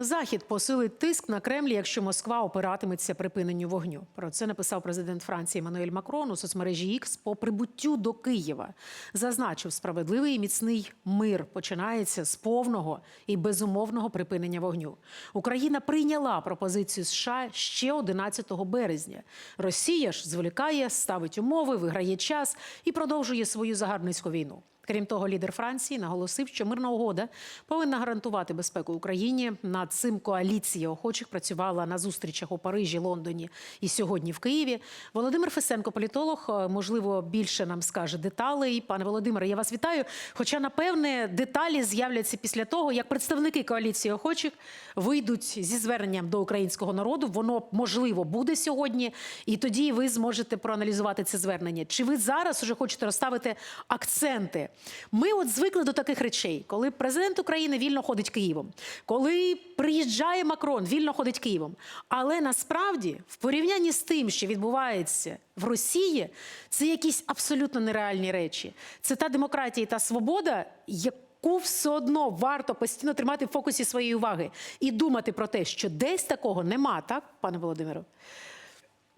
Захід посилить тиск на Кремль, якщо Москва опиратиметься припиненню вогню. Про це написав президент Франції Еммануель Макрон у соцмережі X по прибуттю до Києва. Зазначив, справедливий і міцний мир починається з повного і безумовного припинення вогню. Україна прийняла пропозицію США ще 11 березня. Росія ж зволікає, ставить умови, виграє час і продовжує свою загарбницьку війну. Крім того, лідер Франції наголосив, що мирна угода повинна гарантувати безпеку Україні. Над цим коаліція охочих працювала на зустрічах у Парижі, Лондоні і сьогодні в Києві. Володимир Фесенко, політолог, е, можливо, більше нам скаже деталей. Пане Володимире, я вас вітаю. Хоча, напевне, деталі з'являться після того, як представники коаліції охочих вийдуть зі зверненням до українського народу. Воно можливо буде сьогодні, і тоді ви зможете проаналізувати це звернення. Чи ви зараз уже хочете розставити акценти? Ми от звикли до таких речей, коли президент України вільно ходить Києвом, коли приїжджає Макрон, вільно ходить Києвом. Але насправді, в порівнянні з тим, що відбувається в Росії, це якісь абсолютно нереальні речі. Це та демократія і та свобода, яку все одно варто постійно тримати в фокусі своєї уваги і думати про те, що десь такого нема, так, пане Володимире?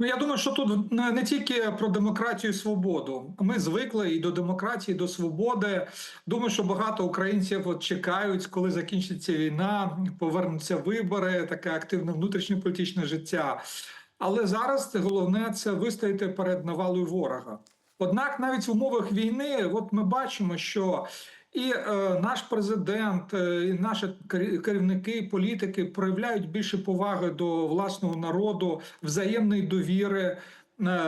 Ну, я думаю, що тут не, тільки про демократію і свободу. Ми звикли і до демократії, і до свободи. Думаю, що багато українців чекають, коли закінчиться війна, повернуться вибори, таке активне внутрішньополітичне життя. Але зараз головне це вистояти перед навалою ворога. Однак, навіть в умовах війни, от ми бачимо, що і е, наш президент, е, і наші кер- керівники, політики проявляють більше поваги до власного народу, взаємної довіри, е,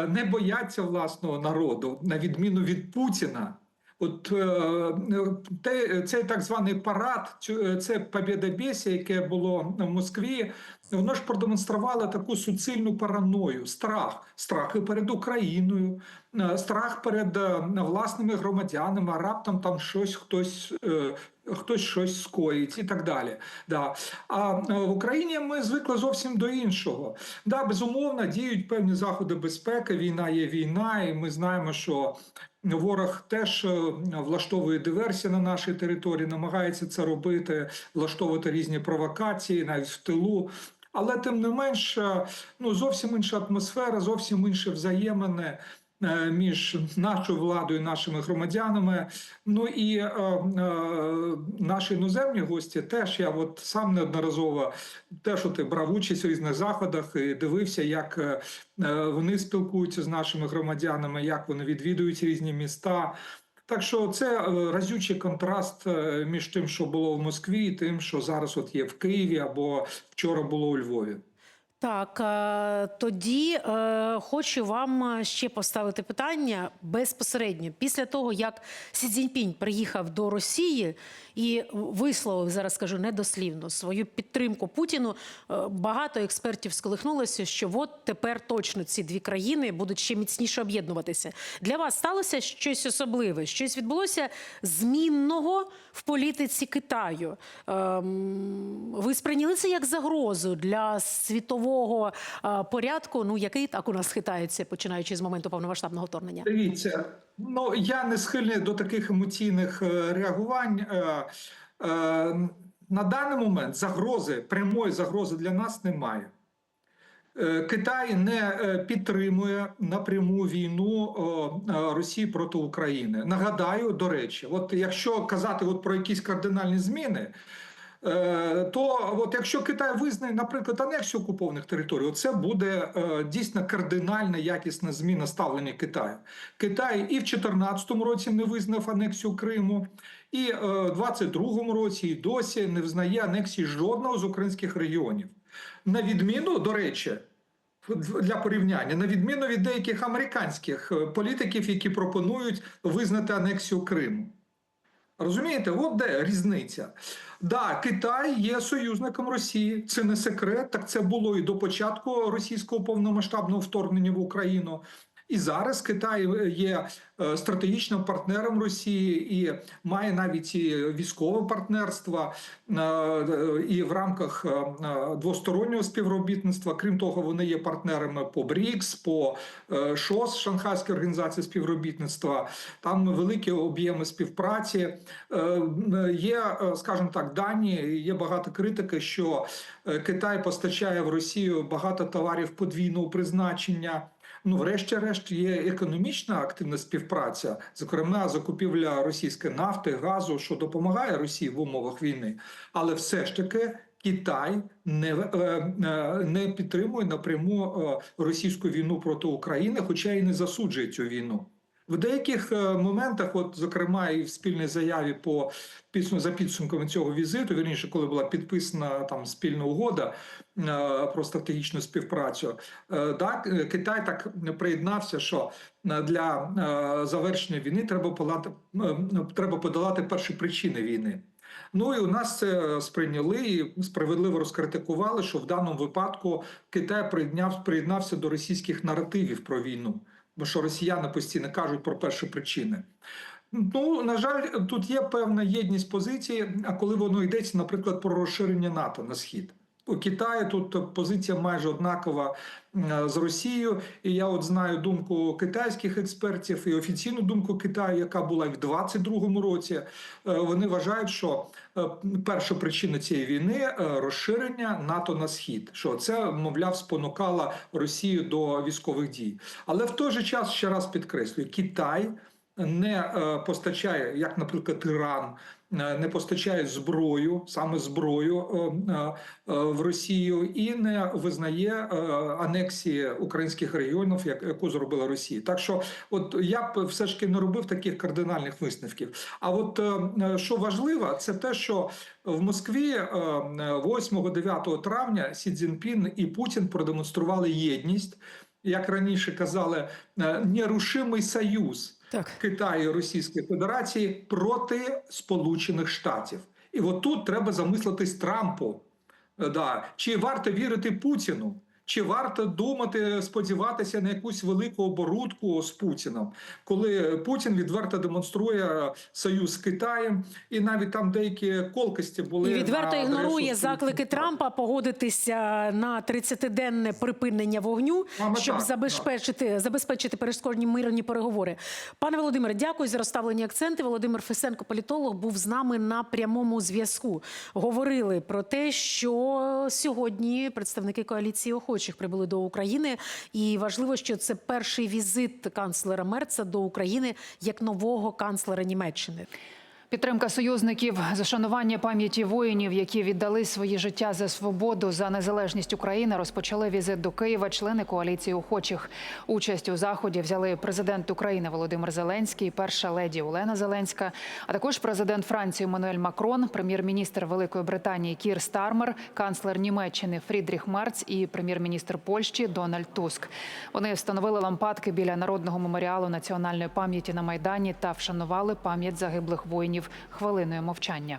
не бояться власного народу, на відміну від Путіна. От е, те, цей так званий парад, е, це побєдобєсія, яке було в Москві, воно ж продемонструвало таку суцільну параною, страх, страх перед Україною, е, страх перед е, власними громадянами, раптом там щось хтось. е, Хтось щось скоїть і так далі. Да. А е, в Україні ми звикли зовсім до іншого. Да, безумовно, діють певні заходи безпеки. Війна є війна, і ми знаємо, що ворог теж е, влаштовує диверсії на нашій території, намагається це робити, влаштовувати різні провокації, навіть в тилу. Але тим не менш, е, ну зовсім інша атмосфера, зовсім інші взаємини е, між нашою владою, нашими громадянами. Ну і е, е, наші іноземні гості теж я от сам неодноразово теж от брав участь у різних заходах і дивився, як е, е, вони спілкуються з нашими громадянами, як вони відвідують різні міста. Так що це е, разючий контраст е, між тим, що було в Москві, і тим, що зараз от є в Києві або вчора було у Львові. Так, е, тоді е, хочу вам е, ще поставити питання безпосередньо. Після того, як Сі Цзіньпінь приїхав до Росії і висловив, зараз скажу недослівно, свою підтримку Путіну, багато експертів сколихнулося, що от тепер точно ці дві країни будуть ще міцніше об'єднуватися. Для вас сталося щось особливе, щось відбулося змінного в політиці Китаю. Ем, Ви сприйняли це як загрозу для світового е, порядку, ну який так у нас хитається, починаючи з моменту повномасштабного вторгнення? Дивіться, ну я не схильний до таких емоційних е, реагувань. Е, е, На даний момент загрози, прямої загрози для нас немає. Китай не підтримує напряму війну Росії проти України. Нагадаю, до речі, от якщо казати от про якісь кардинальні зміни, то от якщо Китай визнає, наприклад, анексію окупованих територій, це буде е, дійсно кардинальна якісна зміна ставлення Китаю. Китай і в 2014 році не визнав анексію Криму, і е, в 2022 році і досі не визнає анексії жодного з українських регіонів. На відміну, до речі, для порівняння, на відміну від деяких американських е, політиків, які пропонують визнати анексію Криму. Розумієте, от де різниця. Да, Китай є союзником Росії, це не секрет. Так це було і до початку російського повномасштабного вторгнення в Україну. І зараз Китай є е, стратегічним партнером Росії і має навіть і військове партнерство е, е, і в рамках е, е, двостороннього співробітництва. Крім того, вони є партнерами по БРІКС, по е, ШОС, Шанхайській організації співробітництва. Там великі об'єми співпраці. Е, е, Є, е, скажімо так, дані. Є багато критики, що е, Китай постачає в Росію багато товарів подвійного призначення. Ну, врешті-решт, є економічна активна співпраця, зокрема закупівля російської нафти, газу, що допомагає Росії в умовах війни, але все ж таки. Китай не, е, е, не підтримує напряму е, російську війну проти України, хоча і не засуджує цю війну. В деяких е, моментах, от зокрема, і в спільній заяві по за підсумками цього візиту, вірніше, коли була підписана там спільна угода е, про стратегічну співпрацю, е, так Китай так приєднався, що для завершення війни треба подолати, треба подолати перші причини війни. Ну і у нас це сприйняли і справедливо розкритикували, що в даному випадку Китай приєднав, приєднався до російських наративів про війну, бо що росіяни постійно кажуть про перші причини. Ну, на жаль, тут є певна єдність позиції, а коли воно йдеться, наприклад, про розширення НАТО на схід. У Китаї тут позиція майже однакова з Росією. І я от знаю думку китайських експертів і офіційну думку Китаю, яка була в 2022 році. Е, Вони вважають, що е, перша причина цієї війни е, розширення НАТО на схід. Що це, мовляв, спонукало Росію до військових дій. Але в той же час ще раз підкреслюю, Китай не е, постачає, як, наприклад, Іран. е, Не постачає зброю, саме зброю е, в Росію, і не визнає анексії українських регіонів, як- яку зробила Росія. Так що, от я б все ж таки не робив таких кардинальних висновків. А от що важливо, це те, що в Москві е, 8-9 травня Сі Цзіньпін і Путін продемонстрували єдність, як раніше казали, нерушимий союз. Так. Китаю Російської Федерації проти Сполучених Штатів. І от тут треба замислитись Трампу. Е, Да. Чи варто вірити Путіну? Чи варто думати, сподіватися на якусь велику оборудку з Путіном, коли Путін відверто демонструє союз з Китаєм, і навіть там деякі колкості були І відверто на ігнорує заклики Трампа погодитися на 30-денне припинення вогню, Саме щоб так, забезпечити забезпечити перешкодні мирні переговори. Пане Володимире, дякую за розставлені акценти. Володимир Фесенко, політолог, був з нами на прямому зв'язку. Говорили про те, що сьогодні представники коаліції охочих прибули до України, і важливо, що це перший візит канцлера Мерца до України як нового канцлера Німеччини. Підтримка союзників, зашанування пам'яті воїнів, які віддали свої життя за свободу за незалежність України, розпочали візит до Києва. Члени коаліції охочих. Участь у заході взяли президент України Володимир Зеленський, перша леді Олена Зеленська, а також президент Франції Мануель Макрон, прем'єр-міністр Великої Британії Кір Стармер, канцлер Німеччини Фрідріх Мерц і прем'єр-міністр Польщі Дональд Туск. Вони встановили лампадки біля народного меморіалу національної пам'яті на майдані та вшанували пам'ять загиблих воїнів хвилиною мовчання.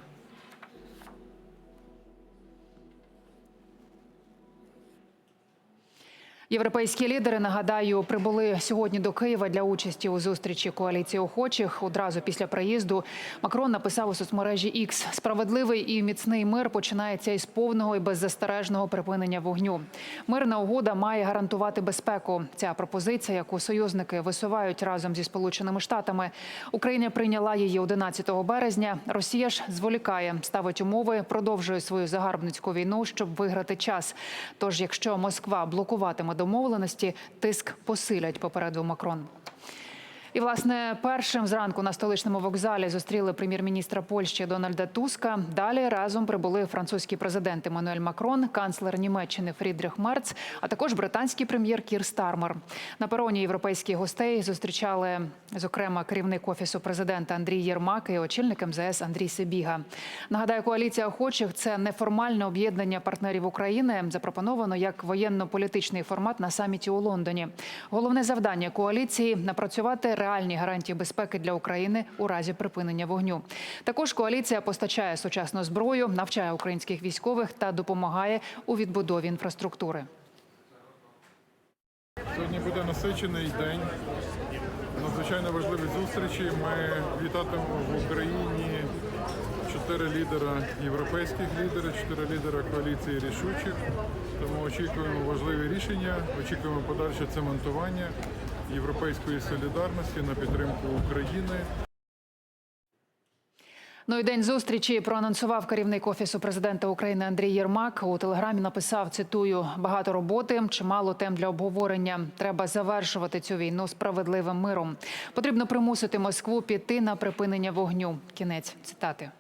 Європейські лідери нагадаю прибули сьогодні до Києва для участі у зустрічі коаліції охочих. Одразу після приїзду Макрон написав у соцмережі X «Справедливий і міцний мир починається із повного і беззастережного припинення вогню. Мирна угода має гарантувати безпеку. Ця пропозиція, яку союзники висувають разом зі Сполученими Штатами. Україна прийняла її 11 березня. Росія ж зволікає, ставить умови, продовжує свою загарбницьку війну, щоб виграти час. Тож, якщо Москва блокуватиме домовленості, тиск посилять, попередив Макрон. І власне першим зранку на столичному вокзалі зустріли прем'єр-міністра Польщі Дональда Туска. Далі разом прибули французький президент Еммануель Макрон, канцлер Німеччини Фрідріх Мерц, а також британський прем'єр Кір Стармер. На пероні європейських гостей зустрічали зокрема керівник офісу президента Андрій Єрмак і очільник МЗС Андрій Сибіга. Нагадаю, коаліція охочих це неформальне об'єднання партнерів України. Запропоновано як воєнно-політичний формат на саміті у Лондоні. Головне завдання коаліції напрацювати реальні гарантії безпеки для України у разі припинення вогню. Також коаліція постачає сучасну зброю, навчає українських військових та допомагає у відбудові інфраструктури. Сьогодні буде насичений день. Надзвичайно важливі зустрічі. Ми вітатимемо в Україні чотири лідера європейських лідерів, чотири лідера коаліції рішучих. Тому очікуємо важливі рішення, очікуємо подальше цементування європейської солідарності на підтримку України. Ну і день зустрічі проанонсував керівник офісу президента України Андрій Єрмак. У телеграмі написав: цитую: багато роботи, чимало тем для обговорення. Треба завершувати цю війну справедливим миром. Потрібно примусити Москву піти на припинення вогню. Кінець цитати.